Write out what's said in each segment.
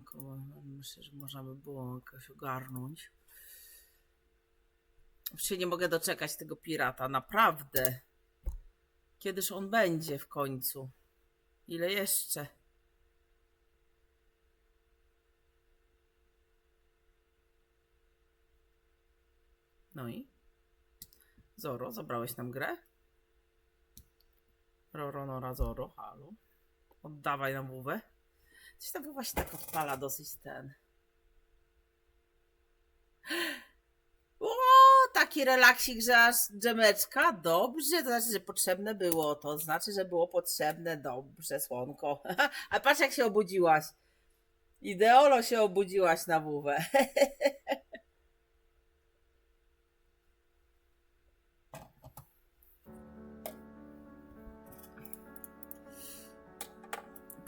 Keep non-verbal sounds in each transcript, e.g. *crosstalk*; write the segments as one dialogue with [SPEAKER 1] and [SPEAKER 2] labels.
[SPEAKER 1] bo myślę, że można by było jakoś ogarnąć. Już nie mogę doczekać tego pirata, naprawdę. Kiedyż on będzie w końcu? Ile jeszcze? No i? Zoro, zabrałeś nam grę? Roro, nora, Zoro, halo. Oddawaj nam wówę. Coś ta wuwa się tak odpala dosyć ten. *gasps* O, taki relaksik, że aż dżemeczka. Dobrze, to znaczy, że potrzebne było. To znaczy, że było potrzebne. Dobrze, słonko. *laughs* A patrz, jak się obudziłaś. Ideolo się obudziłaś na wówę. *laughs*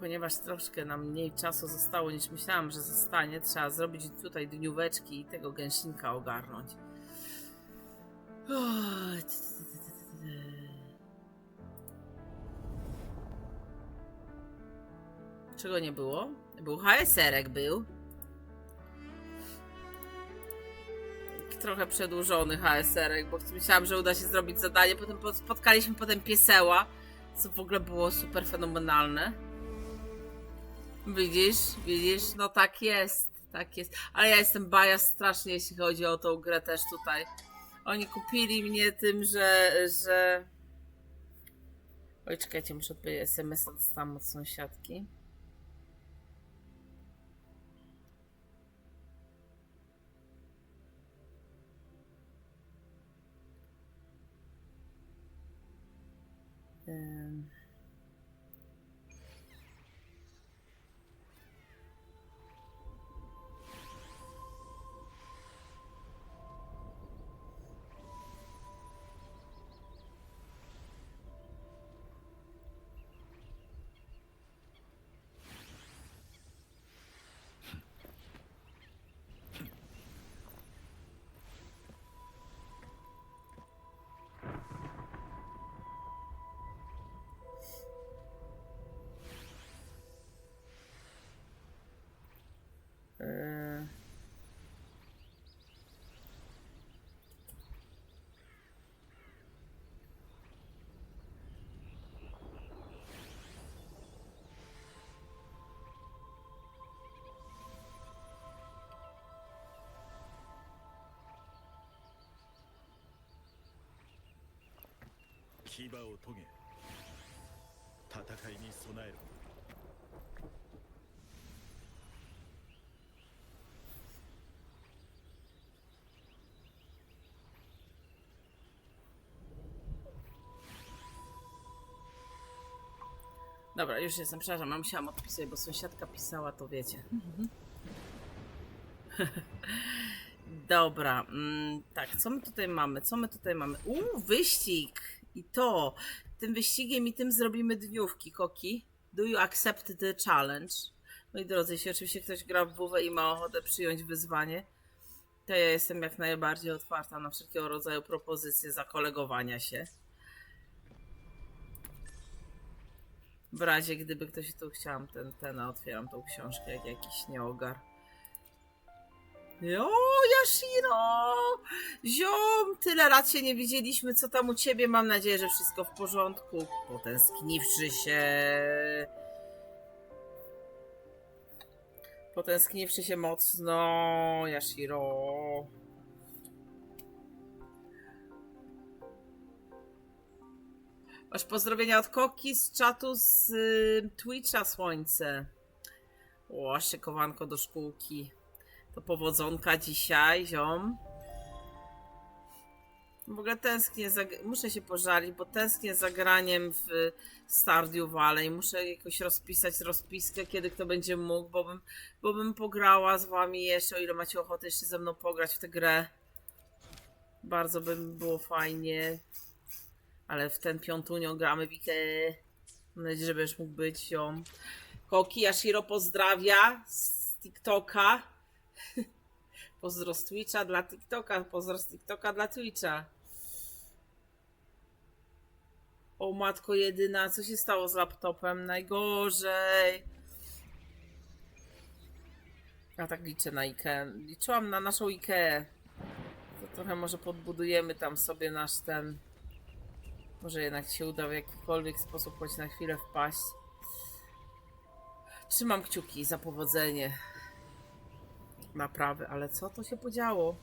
[SPEAKER 1] Ponieważ troszkę nam mniej czasu zostało niż myślałam, że zostanie, trzeba zrobić tutaj dnióweczki i tego gęśnika ogarnąć. Czego nie było? Był HSR-ek był. Trochę przedłużony HSR-ek, bo myślałam, że uda się zrobić zadanie. Potem po- spotkaliśmy potem pieseła, co w ogóle było super fenomenalne. Widzisz, widzisz, no tak jest, tak jest. Ale ja jestem baja strasznie, jeśli chodzi o tą grę też tutaj. Oni kupili mnie tym, że, że... Oj, czekajcie, muszę odpowiedzieć SMS-a od sąsiadki.
[SPEAKER 2] 牙を研げ戦いに備えろ」。
[SPEAKER 1] Dobra, już jestem, przepraszam, ja musiałam odpisać, bo sąsiadka pisała, to wiecie. *laughs* Dobra, mm, tak, co my tutaj mamy? Co my tutaj mamy? Uuu, wyścig! I to, tym wyścigiem i tym zrobimy dniówki, Koki. Do you accept the challenge? Moi drodzy, jeśli oczywiście ktoś gra w WW i ma ochotę przyjąć wyzwanie, to ja jestem jak najbardziej otwarta na wszelkiego rodzaju propozycje zakolegowania się. W razie gdyby ktoś tu chciał, ten, ten, otwieram tą książkę jak jakiś nieogar. Jo, Yashiro! Ziom, tyle lat się nie widzieliśmy, co tam u ciebie? Mam nadzieję, że wszystko w porządku. Potęskniwszy się... Potęskniwszy się mocno, Yashiro. Masz pozdrowienia od Koki z czatu z y, Twitcha Słońce. O, szykowanko do szkółki. To powodzonka dzisiaj, ziom. W ogóle tęsknię za... Muszę się pożalić, bo tęsknię za graniem w Stardew Valley. Muszę jakoś rozpisać rozpiskę, kiedy kto będzie mógł, bo bym, bo bym pograła z wami jeszcze, o ile macie ochotę jeszcze ze mną pograć w tę grę. Bardzo by było fajnie. Ale w ten piątunio gramy Wikę. Mam nadzieję, że będziesz mógł być ją. Koki Yashiro pozdrawia z TikToka. *laughs* Pozdro Twitcha dla TikToka, pozdro TikToka dla Twitcha. O matko jedyna, co się stało z laptopem? Najgorzej. Ja tak liczę na Ikea. Liczyłam na naszą Ikea. To trochę może podbudujemy tam sobie nasz ten... Może jednak się uda w jakikolwiek sposób choć na chwilę wpaść. Trzymam kciuki za powodzenie. Naprawy, ale co to się podziało?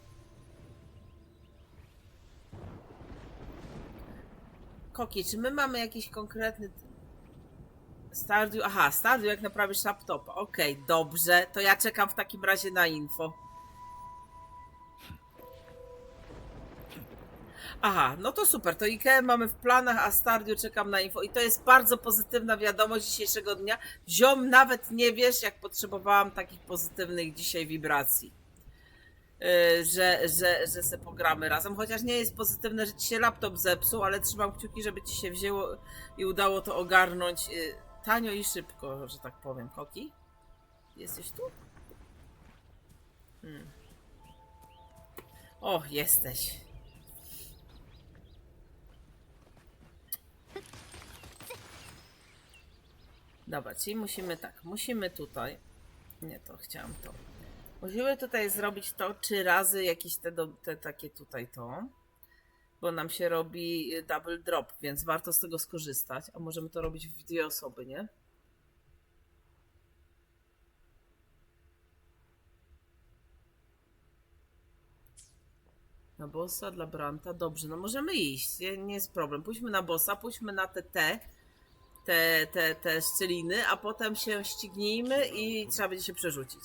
[SPEAKER 1] Koki, czy my mamy jakiś konkretny Stardew? Aha, Stardew jak naprawisz laptopa. Okej, dobrze. To ja czekam w takim razie na info. Aha, no to super. To IKEA mamy w planach, a Stardew czekam na info. I to jest bardzo pozytywna wiadomość dzisiejszego dnia. Ziom, nawet nie wiesz, jak potrzebowałam takich pozytywnych dzisiaj wibracji. Yy, że, że, że se pogramy razem. Chociaż nie jest pozytywne, że ci się laptop zepsuł, ale trzymam kciuki, żeby ci się wzięło i udało to ogarnąć yy, tanio i szybko, że tak powiem. Koki? Jesteś tu? Hmm. O, jesteś. Dobra, czyli musimy tak, musimy tutaj. Nie, to chciałam to. Musimy tutaj zrobić to trzy razy jakieś te, do, te takie tutaj to. Bo nam się robi double drop, więc warto z tego skorzystać. A możemy to robić w dwie osoby, nie? Na bossa dla Branta. Dobrze, no możemy iść. Nie, nie jest problem. Pójdźmy na bossa, pójdźmy na te te te, te, te szczeliny, a potem się ścignijmy i trzeba będzie się przerzucić.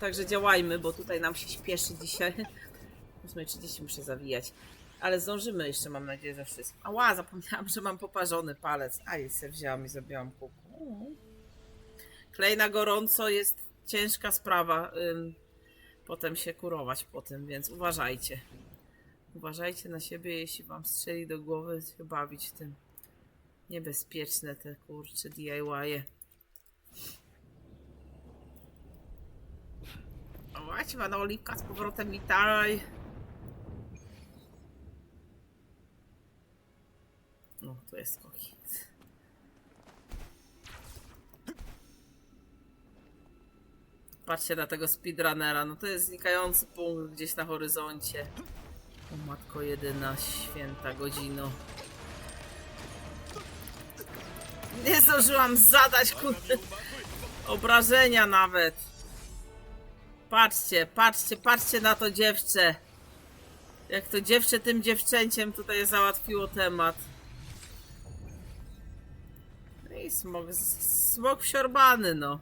[SPEAKER 1] Także działajmy, bo tutaj nam się śpieszy dzisiaj. 8.30 muszę zawijać. Ale zdążymy jeszcze, mam nadzieję, ze wszystkim. Ała, zapomniałam, że mam poparzony palec. A, jest se wzięłam i zrobiłam kuku. Klej na gorąco jest ciężka sprawa. Potem się kurować po tym, więc uważajcie. Uważajcie na siebie, jeśli wam strzeli do głowy, się bawić tym. Niebezpieczne te kurcze DIY-e. Właśnie, pana Oliwka z powrotem witaj. No, to jest koki. Patrzcie na tego speedrunnera, no to jest znikający punkt gdzieś na horyzoncie. O matko jedyna, święta godzino. Nie zdążyłam zadać, kurde, obrażenia nawet. Patrzcie, patrzcie, patrzcie na to dziewczę. Jak to dziewczę tym dziewczęciem tutaj załatwiło temat. No I smok, smok wsiorbany, no.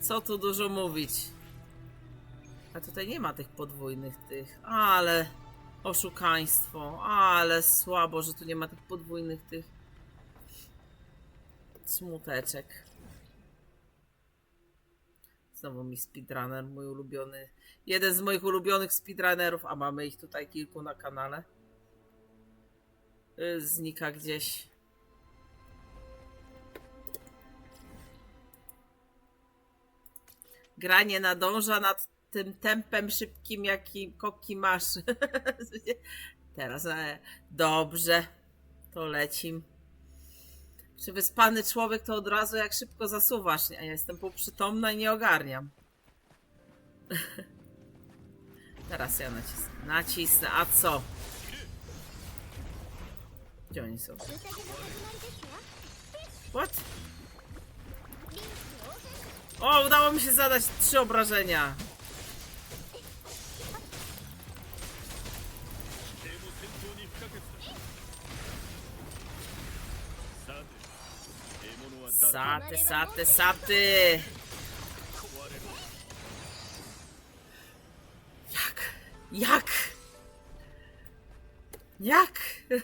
[SPEAKER 1] Co tu dużo mówić. A tutaj nie ma tych podwójnych tych, ale oszukaństwo, ale słabo, że tu nie ma tych podwójnych tych smuteczek. Znowu mi speedrunner, mój ulubiony. Jeden z moich ulubionych speedrunnerów, a mamy ich tutaj kilku na kanale. Y, Znika gdzieś. Gra nie nadąża nad tym tempem szybkim, jaki koki masz. *laughs* Teraz e, dobrze. To lecim. Czy wyspany człowiek to od razu jak szybko zasuwasz, a ja jestem półprzytomna i nie ogarniam. *laughs* Teraz ja nacisnę. Nacisnę, a co? Gdzie oni są? What? O, udało mi się zadać trzy obrażenia.
[SPEAKER 2] て獲物は誰
[SPEAKER 1] Saty, saty, saty.
[SPEAKER 2] 壊れる
[SPEAKER 1] Jak? Jak? Jak? *laughs*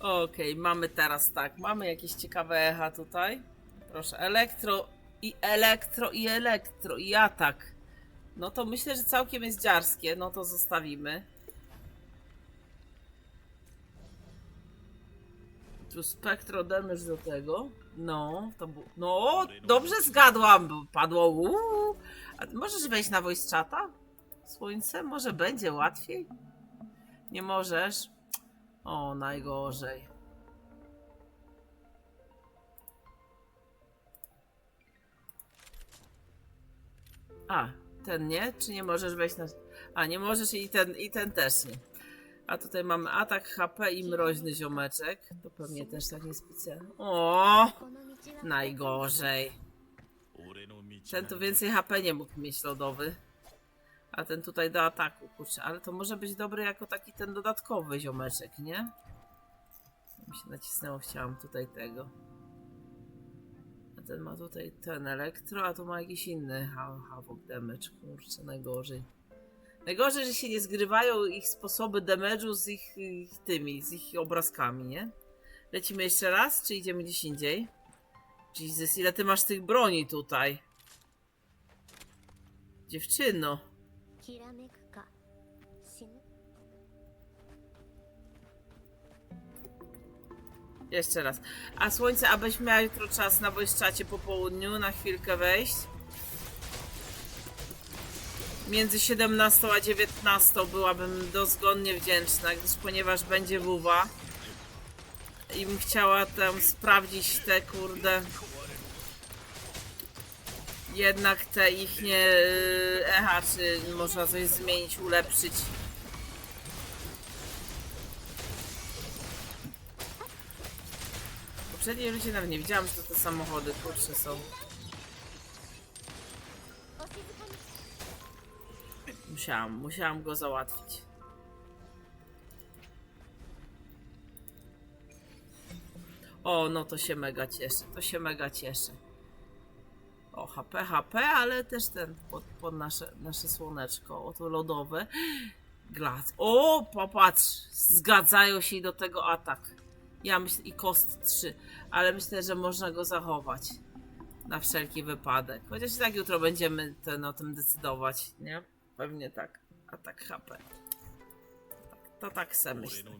[SPEAKER 1] Okej, mamy teraz tak. Mamy jakieś ciekawe echa tutaj. Proszę, elektro i elektro i elektro i atak. No to myślę, że całkiem jest dziarskie. No to zostawimy. Tu spektro damage do tego. No, to było. No, dobrze zgadłam. Padło. Uuu. A możesz wejść na voice chata? Słońce? Może będzie łatwiej? Nie możesz? O, najgorzej. A, ten nie? Czy nie możesz wejść na... A, nie możesz i ten, i ten też nie. A tutaj mamy atak HP i mroźny ziomeczek. To pewnie też tak niespecjalnie. O, najgorzej. Ten tu więcej HP nie mógł mieć lodowy. A ten tutaj do ataku, kurczę. Ale to może być dobry jako taki ten dodatkowy ziomeczek, nie? Mi się nacisnęło, chciałam tutaj tego. A ten ma tutaj ten elektro, a tu ma jakiś inny havoc damage, kurczę, najgorzej. Najgorzej, że się nie zgrywają ich sposoby damage'u z ich, ich, tymi, z ich obrazkami, nie? Lecimy jeszcze raz, czy idziemy gdzieś indziej? Jesus, ile ty masz tych broni tutaj? Dziewczyno. Jeszcze raz. A słońce, abyś miała jutro czas na bojszczacie po południu, na chwilkę wejść. Między 17 a 19 byłabym dozgonnie wdzięczna, gdyż ponieważ będzie WUWA i bym chciała tam sprawdzić te kurde jednak te ich nie echa, czy można coś zmienić, ulepszyć. Poprzedniej rundzie nawet nie widziałam, że to te samochody kurczę są. Musiałam, musiałam go załatwić. O, no to się mega cieszę, to się mega cieszę. O, HP, HP, ale też ten pod, pod nasze, nasze słoneczko, o to lodowe. Glac. O, popatrz, zgadzają się i do tego atak. Ja myślę, i kost 3, ale myślę, że można go zachować. Na wszelki wypadek. Chociaż i tak jutro będziemy ten, o tym decydować, nie? Pewnie tak. Atak HP. Tak, to tak se myślę.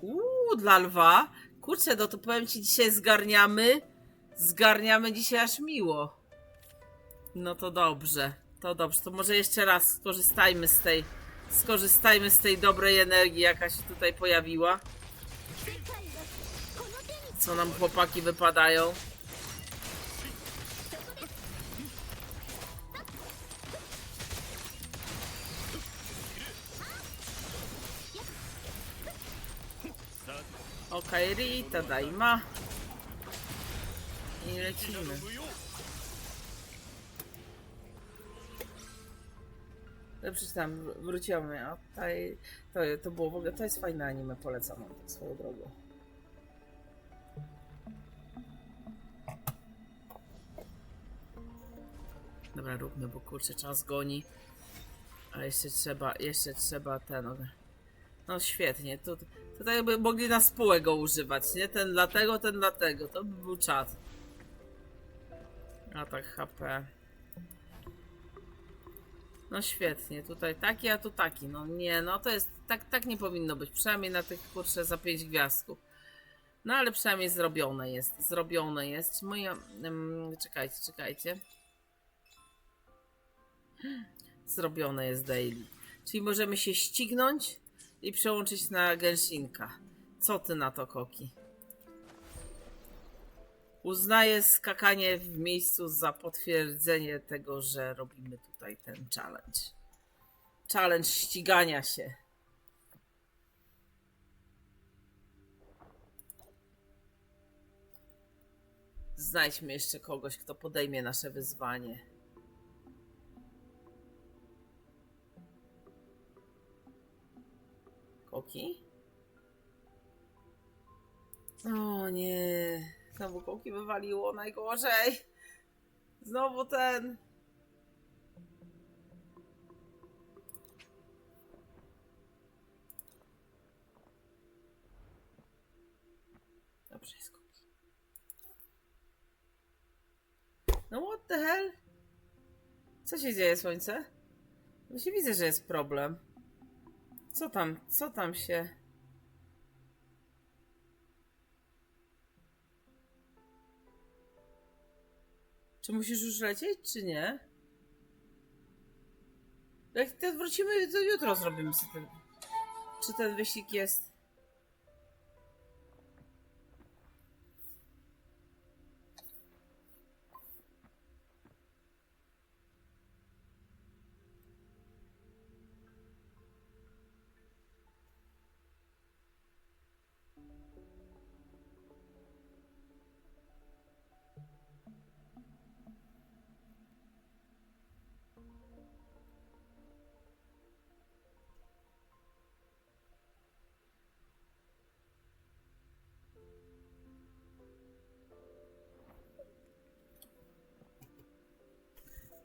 [SPEAKER 1] Uuu, dla lwa. Kurczę, no to powiem ci, dzisiaj zgarniamy. Zgarniamy dzisiaj aż miło. No to dobrze. To dobrze. To może jeszcze raz skorzystajmy z tej. Skorzystajmy z tej dobrej energii, jaka się tutaj pojawiła. Co nam chłopaki wypadają. Okej, Rita, daj ma. I lecimy.
[SPEAKER 2] 無用
[SPEAKER 1] No przeczytam, wr- wróciłam. A tutaj, to, to było w ogóle, to jest fajne anime, polecam tak swoją drogą. Dobra, róbmy, bo kurczę, czas goni. A jeszcze trzeba, jeszcze trzeba ten... No świetnie, tu, tutaj by mogli na spółę go używać, nie? Ten dlatego, ten dlatego, to by był czat. A tak HP. No świetnie, tutaj taki, a tu taki. No nie, no to jest, tak, tak nie powinno być. Przynajmniej na tych kurczę za pięć gwiazdków. No ale przynajmniej zrobione jest, zrobione jest. Moja, czekajcie, czekajcie. Zrobione jest daily. Czyli możemy się ścignąć i przełączyć na Genshinka. Co ty na to, Koki? Uznaję skakanie w miejscu za potwierdzenie tego, że robimy tutaj ten challenge. Challenge ścigania się. Znajdźmy jeszcze kogoś, kto podejmie nasze wyzwanie. Koki? O nie. Znowu kołki wywaliło, najgorzej. Znowu ten. Dobrze kołki. No what the hell? Co się dzieje, słońce? Właśnie widzę, że jest problem. Co tam, co tam się... Czy musisz już lecieć, czy nie? Jak wrócimy, to jutro zrobimy sobie. Czy ten wyścig jest...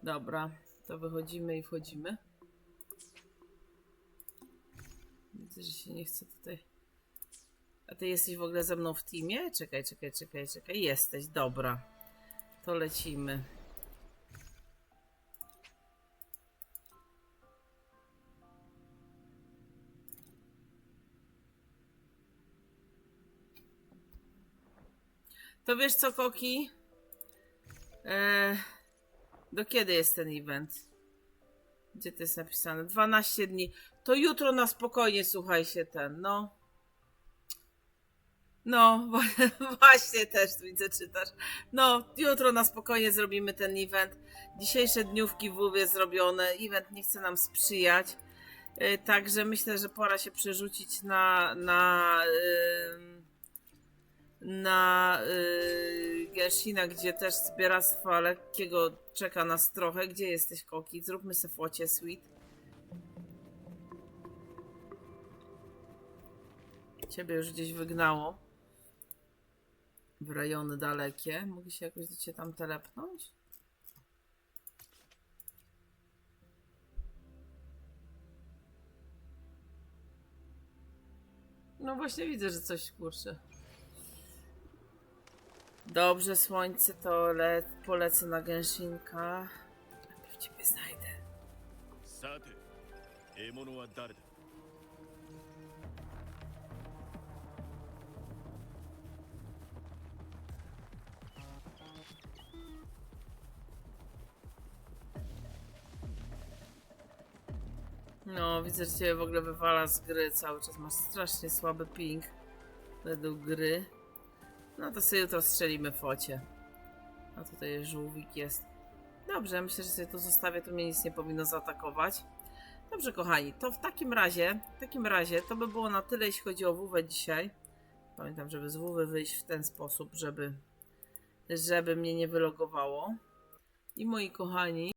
[SPEAKER 1] Dobra, to wychodzimy i wchodzimy. Widzę, że się nie chce tutaj. A ty jesteś w ogóle ze mną w teamie? Czekaj, czekaj, czekaj, czekaj. Jesteś, dobra. To lecimy. To wiesz co, Koki? Eee, do kiedy jest ten event? Gdzie to jest napisane? 12 dni. To jutro na spokojnie słuchaj się ten, no. No, *laughs* właśnie też widzę, czytasz. No, jutro na spokojnie zrobimy ten event. Dzisiejsze dniówki w Łowie zrobione. Event nie chce nam sprzyjać. Yy, Także myślę, że pora się przerzucić na na na yy, Gershina, gdzie też zbieractwa lekkiego czeka nas trochę. Gdzie jesteś, Koki? Zróbmy se focie, sweet. Ciebie już gdzieś wygnało. W rejony dalekie. Mogę się jakoś do ciebie tam telepnąć? No właśnie widzę, że coś kurczę. Dobrze, słońce, to le polecę na gęsinka. Najpierw ciebie znajdę.
[SPEAKER 2] Sate.
[SPEAKER 1] No, widzę, że ciebie w ogóle wywala z gry cały czas. Masz strasznie słaby ping według gry. No to sobie jutro strzelimy focie. A tutaj żółwik jest. Dobrze, myślę, że sobie to zostawię, tu mnie nic nie powinno zaatakować. Dobrze, kochani, to w takim razie, w takim razie to by było na tyle, jeśli chodzi o WW dzisiaj. Pamiętam, żeby z WW wyjść w ten sposób, żeby, żeby mnie nie wylogowało. I moi kochani,